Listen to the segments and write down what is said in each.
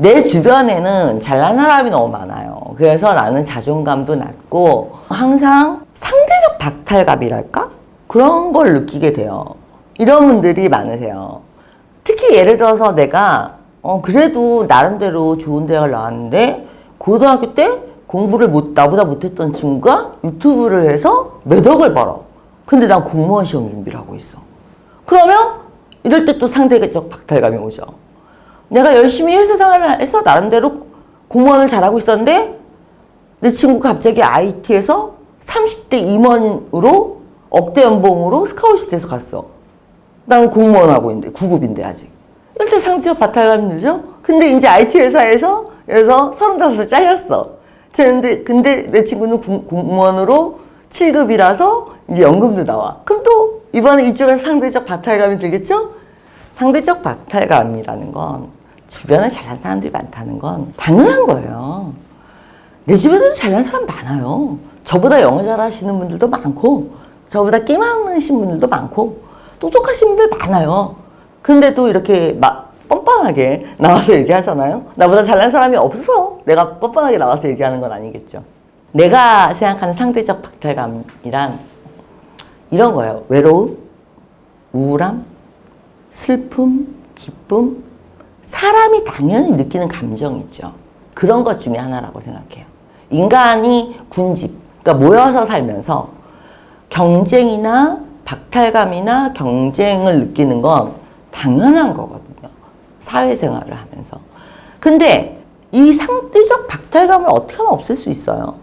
내 주변에는 잘난 사람이 너무 많아요. 그래서 나는 자존감도 낮고 항상 상대적 박탈감이랄까? 그런 걸 느끼게 돼요. 이런 분들이 많으세요. 특히 예를 들어서 내가 어 그래도 나름대로 좋은 대학을 나왔는데 고등학교 때 공부를 못 나보다 못했던 친구가 유튜브를 해서 몇 억을 벌어. 근데 난 공무원 시험 준비를 하고 있어. 그러면 이럴 때 또 상대적 박탈감이 오죠. 내가 열심히 회사 생활을 해서 나름대로 공무원을 잘하고 있었는데 내 친구 갑자기 IT에서 30대 임원으로 억대 연봉으로 스카웃이 돼서 갔어. 나는 공무원 하고 있는데 9급인데 아직. 때 상대적 박탈감이 들죠? 근데 이제 IT 회사에서 그래서 35살 잘렸어. 근데, 근데 내 친구는 공- 공무원으로 7급이라서 이제 연금도 나와. 그럼 또 이번에 이쪽에서 상대적 박탈감이 들겠죠? 상대적 박탈감이라는 건 주변에 잘난 사람들이 많다는 건 당연한 거예요. 내 주변에도 잘난 사람 많아요. 저보다 영어 잘하시는 분들도 많고, 저보다 게임하신 분들도 많고, 똑똑하신 분들 많아요. 근데도 이렇게 막 뻔뻔하게 나와서 얘기하잖아요. 나보다 잘난 사람이 없어. 내가 뻔뻔하게 나와서 얘기하는 건 아니겠죠. 내가 생각하는 상대적 박탈감이란 이런 거예요. 외로움, 우울함, 슬픔, 기쁨, 사람이 당연히 느끼는 감정이죠. 그런 것 중에 하나라고 생각해요. 인간이 군집, 그러니까 모여서 살면서 경쟁이나 박탈감이나 경쟁을 느끼는 건 당연한 거거든요. 사회생활을 하면서. 근데 이 상대적 박탈감을 어떻게 하면 없앨 수 있어요?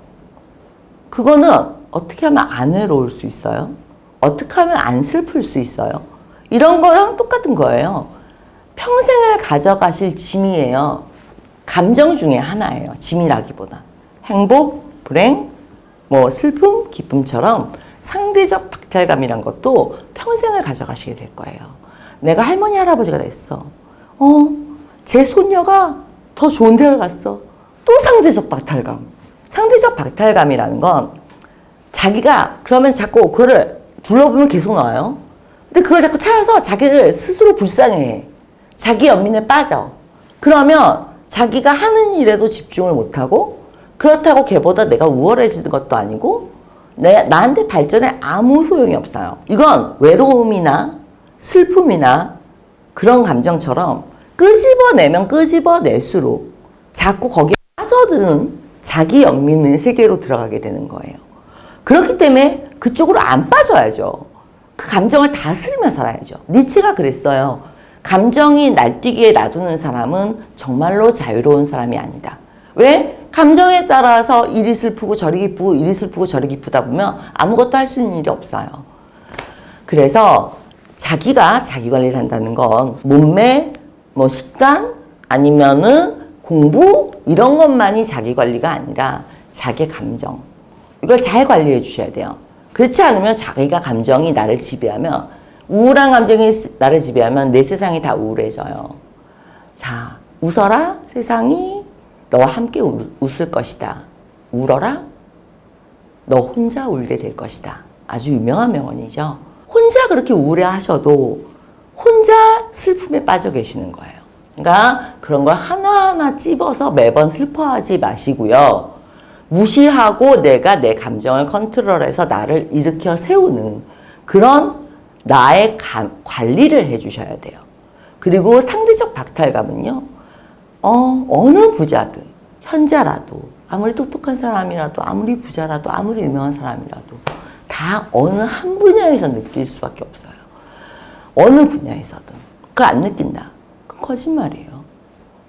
그거는 어떻게 하면 안 외로울 수 있어요? 어떻게 하면 안 슬플 수 있어요? 이런 거랑 똑같은 거예요. 평생을 가져가실 짐이에요. 감정 중에 하나예요. 짐이라기보다. 행복, 불행, 뭐 슬픔, 기쁨처럼 상대적 박탈감이란 것도 평생을 가져가시게 될 거예요. 내가 할머니, 할아버지가 됐어. 어, 제 손녀가 더 좋은 대학을 갔어. 또 상대적 박탈감. 상대적 박탈감이라는 건 자기가 그러면 자꾸 그거를 둘러보면 계속 나와요. 근데 그걸 자꾸 찾아서 자기를 스스로 불쌍해. 자기 연민에 빠져. 그러면 자기가 하는 일에도 집중을 못하고 그렇다고 걔보다 내가 우월해지는 것도 아니고 내, 나한테 발전에 아무 소용이 없어요. 이건 외로움이나 슬픔이나 그런 감정처럼 끄집어내면 끄집어낼수록 자꾸 거기에 빠져드는 자기 연민의 세계로 들어가게 되는 거예요. 그렇기 때문에 그쪽으로 안 빠져야죠. 그 감정을 다스리며 살아야죠. 니체가 그랬어요. 감정이 날뛰기에 놔두는 사람은 정말로 자유로운 사람이 아니다. 왜? 감정에 따라서 이리 슬프고 저리 기쁘고 이리 슬프고 저리 기쁘다 보면 아무것도 할 수 있는 일이 없어요. 그래서 자기가 자기 관리를 한다는 건 몸매, 뭐 식단 아니면은 공부 이런 것만이 자기 관리가 아니라 자기 감정 이걸 잘 관리해 주셔야 돼요. 그렇지 않으면 자기가 감정이 나를 지배하면 우울한 감정이 나를 지배하면 내 세상이 다 우울해져요. 자, 웃어라 세상이 너와 함께 울- 웃을 것이다. 울어라 너 혼자 울게 될 것이다. 아주 유명한 명언이죠. 혼자 그렇게 우울해 하셔도 혼자 슬픔에 빠져 계시는 거예요. 그러니까 그런 걸 하나하나 찝어서 매번 슬퍼하지 마시고요. 무시하고 내가 내 감정을 컨트롤해서 나를 일으켜 세우는 그런 나의 감- 관리를 해 주셔야 돼요. 그리고 상대적 박탈감은요. 어, 어느 부자든 현자라도 아무리 똑똑한 사람이라도 아무리 부자라도 아무리 유명한 사람이라도 다 어느 한 분야에서 느낄 수밖에 없어요. 어느 분야에서든 그걸 안 느낀다. 그건 거짓말이에요.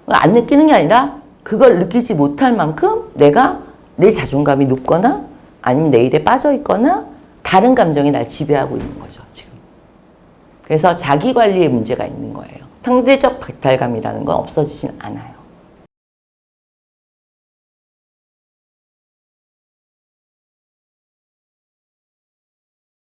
안 느끼는 게 아니라 그걸 느끼지 못할 만큼 내가 내 자존감이 높거나 아니면 내 일에 빠져 있거나 다른 감정이 날 지배하고 있는 거죠, 지금. 그래서 자기 관리에 문제가 있는 거예요. 상대적 박탈감이라는 건 없어지진 않아요.